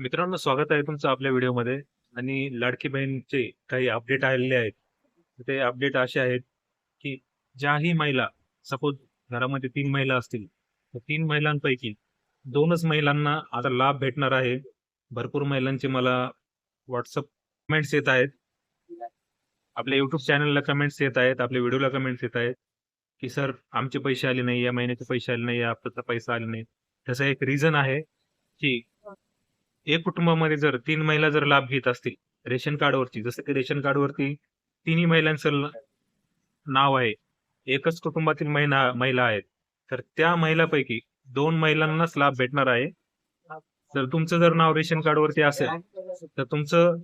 मित्रांनो स्वागत आहे तुमचं आपल्या व्हिडिओमध्ये. आणि लाडकी बहीणचे काही अपडेट आलेले आहेत. ते अपडेट असे आहेत की ज्याही महिला सपोज घरामध्ये तीन महिला असतील तर तीन महिलांपैकी दोनच महिलांना आता लाभ भेटणार आहे. भरपूर महिलांचे मला व्हॉट्सअप कमेंट्स येत आहेत. आपल्या युट्यूब चॅनलला कमेंट्स येत आहेत आपल्या व्हिडिओला कमेंट्स येत आहेत की सर आमचे पैसे आले नाही या महिन्याचे पैसे आले नाही या हप्त्याचा पैसा आले नाही. त्याचं एक रिझन आहे की एक कुटुंबामध्ये जर तीन महिला जर लाभ घेत असतील रेशन कार्डवरती जसं की रेशन कार्डवरती तिन्ही महिलांचं नाव आहे. एकच कुटुंबातील महिला महिला आहेत. तर त्या महिलापैकी दोन महिलांनाच लाभ भेटणार आहे. जर तुमचं जर नाव रेशन कार्डवरती असेल तर तुमचं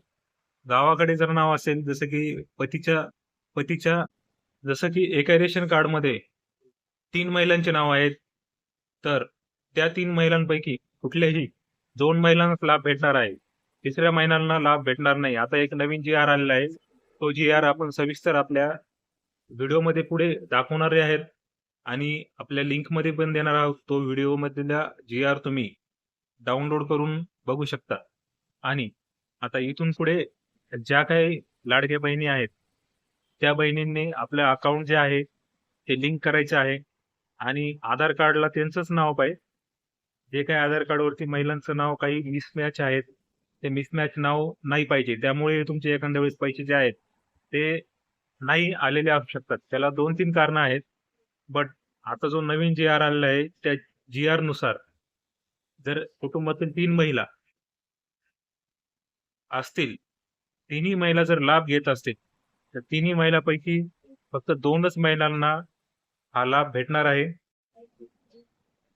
गावाकडे जर नाव असेल जसं की पतीच्या पतीच्या जसं की एका रेशन कार्डमध्ये तीन महिलांचे नाव आहेत तर त्या तीन महिलांपैकी कुठल्याही दोन महिलांनाच लाभ भेटणार आहे. तिसऱ्या महिलांना लाभ भेटणार नाही. आता एक नवीन जी आर आलेला आहे. तो जी आर आपण सविस्तर आपल्या व्हिडिओमध्ये पुढे दाखवणारे आहेत. आणि आपल्या लिंकमध्ये पण देणार आहोत. तो व्हिडिओमधला जी आर तुम्ही डाउनलोड करून बघू शकता. आणि आता इथून पुढे ज्या काही लाडक्या बहिणी आहेत त्या बहिणींनी आपलं अकाउंट जे आहे ते लिंक करायचे आहे. आणि आधार कार्डला त्यांचंच नाव पाहिजे. जे काही आधार कार्डवरती महिलांचं नाव काही मिसमॅच आहेत ते मिसमॅच नाव नाही पाहिजे. त्यामुळे तुमचे एखाद्या वेळेस पैसे जे आहेत ते नाही आलेले असू शकतात. त्याला दोन तीन कारणं आहेत बट आता जो नवीन जी आर आलेला आहे त्या जी आरनुसार जर कुटुंबातील तीन महिला असतील तिन्ही महिला जर लाभ घेत असतील तर तिन्ही महिलापैकी फक्त दोनच महिलांना हा लाभ भेटणार आहे.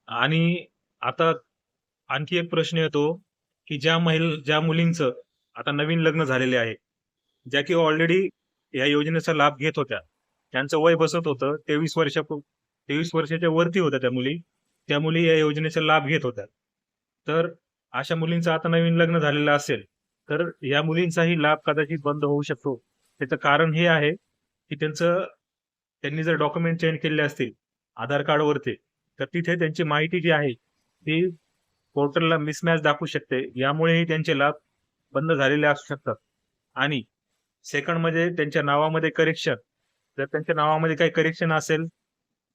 आणि आता आणखी एक प्रश्न येतो की ज्या महिला ज्या मुलींचं आता नवीन लग्न झालेले आहे ज्या की ऑलरेडी या योजनेचा लाभ घेत होत्या त्यांचं वय बसत होतं तेवीस वर्षा तेवीस वर्षाच्या वरती होत्या त्या मुली त्या मुली या योजनेचा लाभ घेत होत्या. तर अशा मुलींचं आता नवीन लग्न झालेलं असेल तर या मुलींचाही लाभ कदाचित बंद होऊ शकतो. त्याचं कारण हे आहे की त्यांचं त्यांनी जर डॉक्युमेंट चेंज केले असतील आधार कार्डवरती तर तिथे त्यांची माहिती जी आहे ती पोर्टलला मिसमॅच दाखवू शकते. यामुळेही त्यांचे लाभ बंद झालेले असू शकतात. आणि सेकंड म्हणजे त्यांच्या नावामध्ये करेक्शन जर त्यांच्या नावामध्ये काही करेक्शन असेल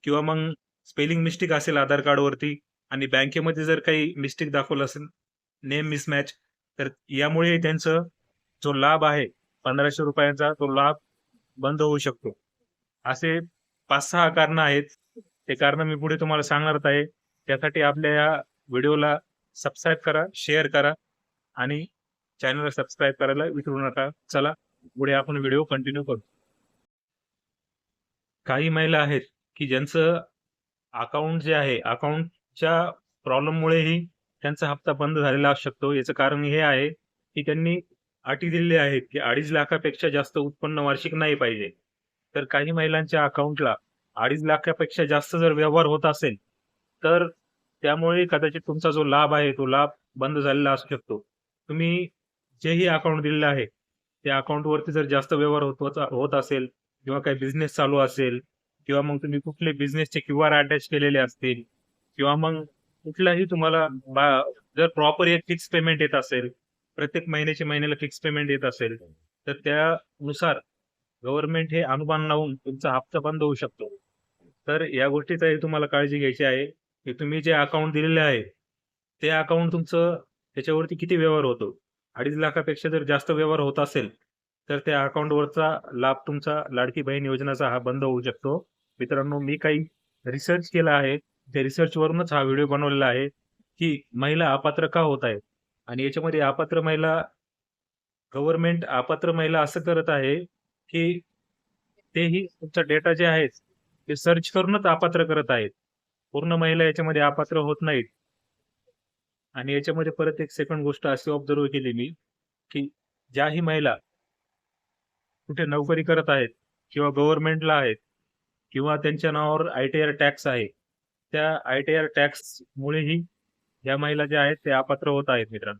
किंवा मग स्पेलिंग मिस्टेक असेल आधार कार्डवरती आणि बँकेमध्ये जर काही मिस्टेक दाखवलं असेल नेम मिसमॅच तर यामुळे त्यांचं जो लाभ आहे पंधराशे रुपयांचा तो लाभ बंद होऊ शकतो. असे पाच सहा कारण आहेत. ते कारण मी पुढे तुम्हाला सांगणार आहे. त्यासाठी आपल्या या व्हिडिओला सबस्क्राईब करा शेअर करा आणि चॅनलला सबस्क्राईब करायला विसरू नका. चला पुढे आपण व्हिडिओ कंटिन्यू करू. काही महिला आहेत की ज्यांचं अकाउंट जे आहे अकाउंटच्या प्रॉब्लेममुळेही त्यांचा हप्ता बंद झालेला असू शकतो. याचं कारण हे आहे की त्यांनी अटी दिलेली आहेत की अडीच लाखापेक्षा जास्त उत्पन्न वार्षिक नाही पाहिजे. तर काही महिलांच्या अकाउंटला अडीच लाखापेक्षा जास्त जर व्यवहार होत असेल तर त्यामुळे कदाचित तुमचा जो लाभ आहे तो लाभ बंद झालेला असू शकतो. तुम्ही जेही अकाउंट दिलेलं आहे त्या अकाउंटवरती जर जास्त व्यवहार होत होत- असेल किंवा काही बिझनेस चालू असेल किंवा मग तुम्ही कुठले बिझनेसचे क्यू आर अटॅच केलेले असतील किंवा मग कुठलाही तुम्हाला जर प्रॉपर एक फिक्स पेमेंट येत असेल प्रत्येक महिन्याच्या महिन्याला फिक्स पेमेंट येत असेल तर त्यानुसार गव्हर्नमेंट हे अनुमान लावून तुमचा हप्ता बंद होऊ शकतो. तर या गोष्टीचाही तुम्हाला काळजी घ्यायची आहे. की तुम्ही जे अकाउंट दिलेले आहे ते अकाउंट तुमचं त्याच्यावरती किती व्यवहार होतो? अडीच लाखापेक्षा जर जास्त व्यवहार होत असेल तर त्या अकाउंटवरचा लाभ तुमचा लाडकी बहीण योजनेचा हा बंद होऊ शकतो. मित्रांनो मी काही रिसर्च केला आहे. त्या रिसर्चवरूनच हा व्हिडिओ बनवलेला आहे की महिला अपात्र का होत आहेत? आणि याच्यामध्ये अपात्र महिला गव्हर्नमेंट अपात्र महिला असं करत आहे की तेही तुमचा डेटा जे आहे ते सर्च करूनच अपात्र करत आहेत. पूर्ण महिला याच्यामध्ये अपात्र होत नाहीत. आणि याच्यामध्ये परत एक सेकंड गोष्ट अशी ऑब्झर्व केली मी की ज्याही महिला कुठे नोकरी करत आहेत किंवा गव्हर्नमेंटला आहेत किंवा त्यांच्या नावावर आय टी आर टॅक्स आहे त्या आय टी आर टॅक्स मुळेही या महिला ज्या आहेत ते अपात्र होत आहेत मित्रांनो.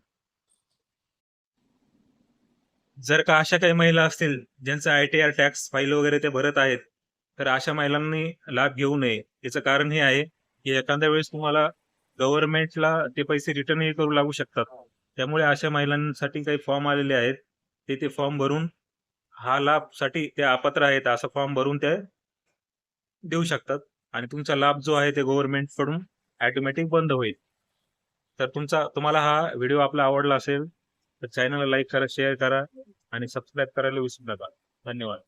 जर का अशा काही महिला असतील ज्यांचा I T R tax file वगैरे ते भरत आहेत तर अशा महिलांनी लाभ घेऊ नये. याचं कारण हे आहे की एखाद्या वेळेस तुम्हाला गव्हर्नमेंटला ते पैसे रिटर्नही करू लागू शकतात. त्यामुळे अशा महिलांसाठी काही फॉर्म आलेले आहेत. ते ते फॉर्म भरून हा लाभसाठी ते अपात्र आहेत. असा फॉर्म भरून ते देऊ शकतात. आणि तुमचा लाभ जो आहे ते गव्हर्नमेंटकडून ऑटोमॅटिक बंद होईल. तर तुमचा तुम्हाला हा व्हिडिओ आपला आवडला असेल तर चॅनलला लाईक करा शेअर करा आणि सबस्क्राईब करायला विसरू नका. धन्यवाद.